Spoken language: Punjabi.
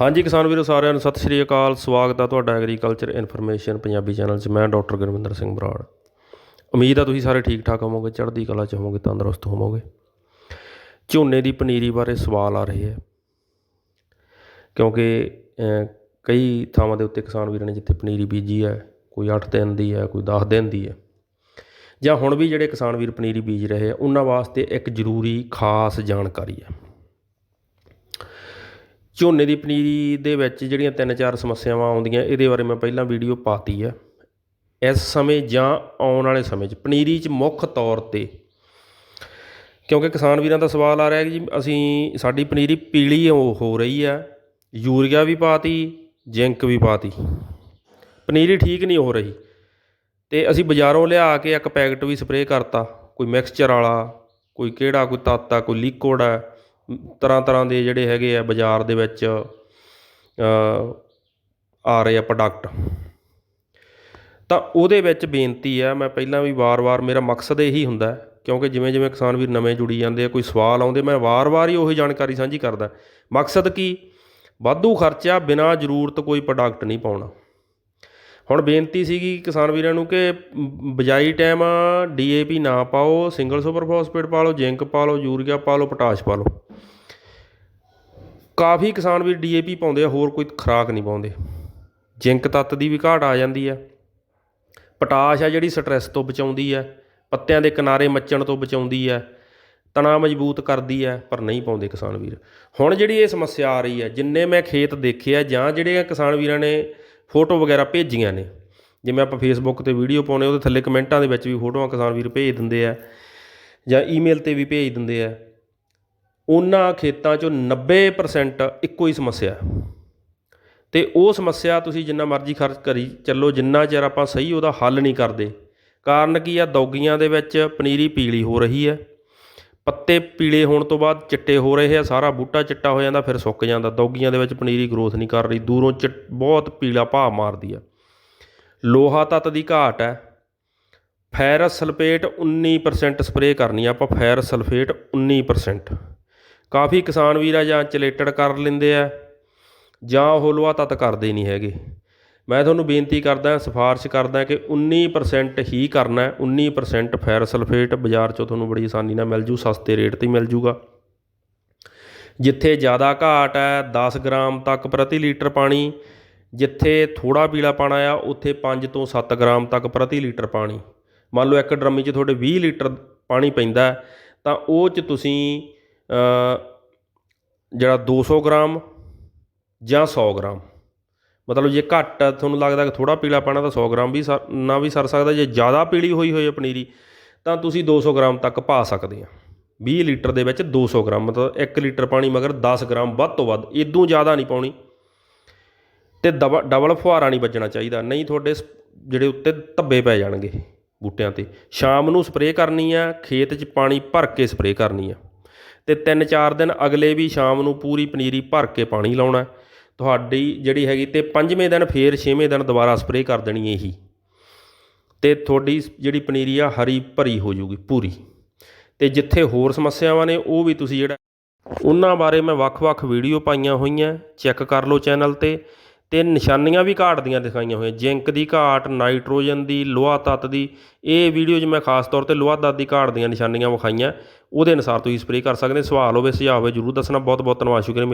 ਹਾਂਜੀ ਕਿਸਾਨ ਵੀਰੋ ਸਾਰਿਆਂ ਨੂੰ ਸਤਿ ਸ਼੍ਰੀ ਅਕਾਲ। ਸਵਾਗਤ ਆ ਤੁਹਾਡਾ ਐਗਰੀਕਲਚਰ ਇਨਫੋਰਮੇਸ਼ਨ ਪੰਜਾਬੀ ਚੈਨਲ 'ਚ। ਮੈਂ ਡਾਕਟਰ ਗੁਰਵਿੰਦਰ ਸਿੰਘ ਬਰਾੜ। ਉਮੀਦ ਆ ਤੁਸੀਂ ਸਾਰੇ ਠੀਕ ਠਾਕ ਹੋਵੋਗੇ, ਚੜ੍ਹਦੀ ਕਲਾ 'ਚ ਹੋਵੋਗੇ, ਤੰਦਰੁਸਤ ਹੋਵੋਗੇ। ਝੋਨੇ ਦੀ ਪਨੀਰੀ ਬਾਰੇ ਸਵਾਲ ਆ ਰਹੇ ਹੈ ਕਿਉਂਕਿ ਕਈ ਥਾਵਾਂ ਦੇ ਉੱਤੇ ਕਿਸਾਨ ਵੀਰਾਂ ਨੇ ਜਿੱਥੇ ਪਨੀਰੀ ਬੀਜੀ ਹੈ, ਕੋਈ 8 ਦਿਨ ਦੀ ਹੈ, ਕੋਈ 10 ਦਿਨ ਦੀ ਹੈ। ਜਾਂ ਹੁਣ ਵੀ ਜਿਹੜੇ ਕਿਸਾਨ ਵੀਰ ਪਨੀਰੀ ਬੀਜ ਰਹੇ ਆ, ਉਹਨਾਂ ਵਾਸਤੇ ਇੱਕ ਜ਼ਰੂਰੀ ਖਾਸ ਜਾਣਕਾਰੀ ਹੈ। ਝੋਨੇ ਦੀ ਪਨੀਰੀ ਦੇ ਵਿੱਚ ਜਿਹੜੀਆਂ ਤਿੰਨ ਚਾਰ ਸਮੱਸਿਆਵਾਂ ਆਉਂਦੀਆਂ, ਇਹਦੇ ਬਾਰੇ ਮੈਂ ਪਹਿਲਾਂ ਵੀਡੀਓ ਪਾਤੀ ਹੈ ਇਸ ਸਮੇਂ ਜਾਂ ਆਉਣ ਵਾਲੇ ਸਮੇਂ 'ਚ ਪਨੀਰੀ 'ਚ ਮੁੱਖ ਤੌਰ ਤੇ ਕਿਉਂਕਿ ਕਿਸਾਨ ਵੀਰਾਂ ਦਾ ਸਵਾਲ ਆ ਰਿਹਾ ਕਿ ਜੀ, ਅਸੀਂ, ਸਾਡੀ ਪਨੀਰੀ ਪੀਲੀ ਹੋ ਹੋ ਰਹੀ ਹੈ ਯੂਰੀਆ ਵੀ ਪਾਤੀ, ਜ਼ਿੰਕ ਵੀ ਪਾਤੀ। ਪਨੀਰੀ ਠੀਕ ਨਹੀਂ ਹੋ ਰਹੀ। ਤੇ ਅਸੀਂ ਬਾਜ਼ਾਰੋਂ ਲਿਆ ਕੇ ਇੱਕ ਪੈਕਟ ਵੀ ਸਪਰੇਅ ਕਰਤਾ, ਕੋਈ ਮਿਕਸਚਰ ਵਾਲਾ, ਕੋਈ ਕਿਹੜਾ, ਕੋਈ ਤੱਤ ਆ, ਕੋਈ ਲਿਕੁਇਡ ਆ ਤਰ੍ਹਾਂ ਤਰ੍ਹਾਂ ਦੇ ਜਿਹੜੇ ਹੈਗੇ ਆ ਬਾਜ਼ਾਰ ਦੇ ਵਿੱਚ ਆ ਰਹੇ ਆ ਪ੍ਰੋਡਕਟ ਤਾਂ ਉਹਦੇ ਵਿੱਚ ਬੇਨਤੀ ਆ, ਮੈਂ ਪਹਿਲਾਂ ਵੀ ਵਾਰ-ਵਾਰ, ਮੇਰਾ ਮਕਸਦ ਇਹੀ ਹੁੰਦਾ ਕਿਉਂਕਿ ਜਿਵੇਂ ਜਿਵੇਂ ਕਿਸਾਨ ਵੀਰ ਨਵੇਂ ਜੁੜੀ ਜਾਂਦੇ ਆ, ਕੋਈ ਸਵਾਲ ਆਉਂਦੇ, ਮੈਂ ਵਾਰ-ਵਾਰ ਹੀ ਉਹੀ ਜਾਣਕਾਰੀ ਸਾਂਝੀ ਕਰਦਾ। ਮਕਸਦ ਕੀ? ਵਾਧੂ ਖਰਚਾ ਬਿਨਾਂ ਜ਼ਰੂਰਤ ਕੋਈ ਪ੍ਰੋਡਕਟ ਨਹੀਂ ਪਾਉਣਾ। ਹੁਣ ਬੇਨਤੀ ਸੀਗੀ ਕਿਸਾਨ ਵੀਰਾਂ ਨੂੰ ਕਿ ਬਿਜਾਈ ਟਾਈਮ ਡੀ ਏ ਪੀ ਨਾ ਪਾਓ ਸਿੰਗਲ ਸੁਪਰ ਫਾਸਫੇਟ ਪਾ ਲਓ ਜ਼ਿੰਕ ਪਾ ਲਓ, ਯੂਰੀਆ ਪਾ ਲਓ, ਪੋਟਾਸ਼ ਪਾ ਲਓ। ਕਾਫੀ ਕਿਸਾਨ ਵੀਰ ਪੀ ਪਾਉਂਦੇ ਆ, ਹੋਰ ਕੋਈ ਖੁਰਾਕ ਨਹੀਂ ਪਾਉਂਦੇ। ਜ਼ਿੰਕ ਤੱਤ ਦੀ ਵੀ ਘਾਟ ਆ ਜਾਂਦੀ ਆ। ਪੋਟਾਸ਼ ਆ ਜਿਹੜੀ ਸਟ੍ਰੈਸ ਤੋਂ ਬਚਾਉਂਦੀ ਆ, ਪੱਤਿਆਂ ਦੇ ਕਿਨਾਰੇ ਮੱਚਣ ਤੋਂ ਬਚਾਉਂਦੀ ਆ, ਤਣਾ ਮਜ਼ਬੂਤ ਕਰਦੀ ਹੈ ਪਰ ਨਹੀਂ ਪਾਉਂਦੇ ਕਿਸਾਨ ਵੀਰ। ਹੁਣ ਜਿਹੜੀ ਇਹ ਸਮੱਸਿਆ ਆ ਰਹੀ ਹੈ ਜਿੰਨੇ ਮੈਂ ਖੇਤ ਦੇਖੇ ਆ ਜਾਂ ਜਿਹੜੇ ਕਿਸਾਨ ਵੀਰਾਂ ਨੇ ਫੋਟੋ ਵਗੈਰਾ ਭੇਜੀਆਂ ਨੇ। ਜਿਵੇਂ ਆਪਾਂ ਫੇਸਬੁੱਕ ਤੇ ਵੀਡੀਓ ਪਾਉਨੇ ਉਹਦੇ ਥੱਲੇ ਕਮੈਂਟਾਂ ਦੇ ਵਿੱਚ ਵੀ ਫੋਟੋਆਂ ਕਿਸਾਨ ਵੀਰ ਭੇਜ ਦਿੰਦੇ ਆ ਜਾਂ ਈਮੇਲ ਤੇ ਵੀ ਭੇਜ ਦਿੰਦੇ ਆ। ਉਹਨਾਂ ਖੇਤਾਂ 'ਚੋਂ 90% ਇੱਕੋ ਹੀ ਸਮੱਸਿਆ ਹੈ। ਤੇ ਉਹ ਸਮੱਸਿਆ ਤੁਸੀਂ ਜਿੰਨਾ ਮਰਜ਼ੀ ਖਰਚ ਕਰੀ ਚੱਲੋ, ਜਿੰਨਾ ਚਿਰ ਆਪਾਂ ਸਹੀ ਉਹਦਾ ਹੱਲ ਨਹੀਂ ਕਰਦੇ। ਕਾਰਨ ਕੀ ਆ? ਦੌਗੀਆਂ ਦੇ ਵਿੱਚ ਪਨੀਰੀ ਪੀਲੀ ਹੋ ਰਹੀ ਹੈ। ਪੱਤੇ ਪੀਲੇ ਹੋਣ ਤੋਂ ਬਾਅਦ ਚਿੱਟੇ ਹੋ ਰਹੇ ਆ, ਸਾਰਾ ਬੂਟਾ ਚਿੱਟਾ ਹੋ ਜਾਂਦਾ, ਫਿਰ ਸੁੱਕ ਜਾਂਦਾ। ਦੌਗੀਆਂ ਦੇ ਵਿੱਚ ਪਨੀਰੀ ਗਰੋਥ ਨਹੀਂ ਕਰ ਰਹੀ, ਦੂਰੋਂ ਚਿੱਟ, ਬਹੁਤ ਪੀਲਾ ਭਾਅ ਮਾਰਦੀ ਆ। ਲੋਹਾ ਤੱਤ ਦੀ ਘਾਟ ਹੈ। ਫੈਰਸ ਸਲਫੇਟ 19% ਸਪਰੇਅ ਕਰਨੀ ਆ, ਆਪਾਂ ਫੈਰਸ ਸਲਫੇਟ 19% ਕਾਫੀ ਕਿਸਾਨ ਵੀਰ ਆ ਜਾਂ ਚਲੇਟਡ ਕਰ ਲੈਂਦੇ ਆ, ਜਾਂ ਉਹ ਲੋਹਾ ਤੱਤ ਕਰਦੇ ਨਹੀਂ ਹੈਗੇ। ਮੈਂ ਤੁਹਾਨੂੰ ਬੇਨਤੀ ਕਰਦਾ ਸਿਫਾਰਿਸ਼ ਕਰਦਾ ਕਿ 19% ਹੀ ਕਰਨਾ ਹੈ 19% ਫੈਰ ਸਲਫੇਟ ਬਾਜ਼ਾਰ 'ਚੋਂ ਤੁਹਾਨੂੰ ਬੜੀ ਆਸਾਨੀ ਨਾਲ ਮਿਲ ਜੂ ਸਸਤੇ ਰੇਟ ਤੇ ਮਿਲ ਜੂਗਾ। ਜਿੱਥੇ ਜ਼ਿਆਦਾ ਘਾਟ ਹੈ 10 ਗ੍ਰਾਮ ਤੱਕ ਪ੍ਰਤੀ ਲੀਟਰ ਪਾਣੀ ਜਿੱਥੇ ਥੋੜਾ ਪੀਲਾ ਪਾਣਾ ਆ ਉੱਥੇ 5 ਤੋਂ 7 ਗ੍ਰਾਮ ਤੱਕ ਪ੍ਰਤੀ ਲੀਟਰ ਪਾਣੀ। ਮੰਨ ਲਓ ਇੱਕ ਡਰਮੀ 'ਚ ਤੁਹਾਡੇ 20 ਲੀਟਰ ਪਾਣੀ ਪੈਂਦਾ ਤਾਂ ਉਹ 'ਚ ਤੁਸੀਂ ਅ, ਜਿਹੜਾ 200 ਗ੍ਰਾਮ ਜਾਂ 100 ਗ੍ਰਾਮ ਮਤਲਬ ਜੇ ਘੱਟ ਤੁਹਾਨੂੰ ਲੱਗਦਾ ਕਿ ਥੋੜਾ ਪੀਲਾ ਪਾਣਾ ਤਾਂ 100 ਗ੍ਰਾਮ ਵੀ ਸਰ- ਨਾ ਵੀ ਸਰ ਸਕਦਾ, ਜੇ ਜ਼ਿਆਦਾ ਪੀਲੀ ਹੋਈ ਹੋਈ ਹੈ ਪਨੀਰੀ, ਤਾਂ ਤੁਸੀਂ 200 ਗ੍ਰਾਮ ਤੱਕ ਪਾ ਸਕਦੇ ਆ। 20 ਲੀਟਰ ਦੇ ਵਿੱਚ 200 ਗ੍ਰਾਮ, ਮਤਲਬ 1 ਲੀਟਰ ਪਾਣੀ ਮਗਰ 10 ਗ੍ਰਾਮ ਵੱਧ ਤੋਂ ਵੱਧ ਇਦੋਂ ਜ਼ਿਆਦਾ ਨਹੀਂ ਪਾਉਣੀ। ਤੇ ਡਬਲ ਡਬਲ ਫੁਹਾਰਾ ਨਹੀਂ ਵੱਜਣਾ ਚਾਹੀਦਾ, ਨਹੀਂ ਤੁਹਾਡੇ ਸ- ਜਿਹੜੇ ਉੱਤੇ ਧੱਬੇ ਪੈ ਜਾਣਗੇ ਬੂਟਿਆਂ ਤੇ। ਸ਼ਾਮ ਨੂੰ ਸਪਰੇਅ ਕਰਨੀ ਆ, ਖੇਤ 'ਚ ਪਾਣੀ ਭਰ ਕੇ ਸਪਰੇਅ ਕਰਨੀ ਆ। ਤੇ 3-4 ਦਿਨ ਅਗਲੇ ਵੀ ਸ਼ਾਮ ਨੂੰ ਪੂਰੀ ਪਨੀਰੀ ਭਰ ਕੇ ਪਾਣੀ ਲਾਉਣਾ। ਤੁਹਾਡੀ ਜਿਹੜੀ ਹੈਗੀ ਤੇ ਪੰਜਵੇਂ ਦਿਨ ਫੇਰ ਛੇਵੇਂ ਦਿਨ ਦੁਬਾਰਾ ਸਪਰੇਅ ਕਰ ਦੇਣੀ ਇਹੀ। ਤੇ ਤੁਹਾਡੀ ਜਿਹੜੀ ਪਨੀਰੀ ਆ, ਹਰੀ ਭਰੀ ਹੋ ਜੂਗੀ ਪੂਰੀ। ਤੇ ਜਿੱਥੇ ਹੋਰ ਸਮੱਸਿਆਵਾਂ ਨੇ, ਉਹ ਵੀ ਤੁਸੀਂ ਜਿਹੜਾ ਉਹਨਾਂ ਬਾਰੇ ਮੈਂ ਵੱਖ-ਵੱਖ ਵੀਡੀਓ ਪਾਈਆਂ ਹੋਈਆਂ, ਚੈੱਕ ਕਰ ਲਓ ਚੈਨਲ ਤੇ। ਤੇ ਨਿਸ਼ਾਨੀਆਂ ਵੀ ਘਾਟ ਦੀਆਂ ਦਿਖਾਈਆਂ ਹੋਈਆਂ, ਜ਼ਿੰਕ ਦੀ ਘਾਟ, ਨਾਈਟ੍ਰੋਜਨ ਦੀ, ਲੋਹਾ ਤੱਤ ਦੀ, ਇਹ ਵੀਡੀਓ 'ਚ ਮੈਂ ਖਾਸ ਤੌਰ ਤੇ ਲੋਹਾ ਤੱਤ ਦੀ ਘਾਟ ਦੀਆਂ ਨਿਸ਼ਾਨੀਆਂ ਵਿਖਾਈਆਂ। ਉਹਦੇ ਅਨੁਸਾਰ ਤੁਸੀਂ ਸਪਰੇਅ ਕਰ ਸਕਦੇ ਸਵਾਲ ਹੋਵੇ, ਸੁਝਾਅ ਹੋਵੇ, ਜਰੂਰ ਦੱਸਣਾ। ਬਹੁਤ ਬਹੁਤ ਧੰਨਵਾਦ, ਸ਼ੁਕਰੀਆ। ਮੇਰੇ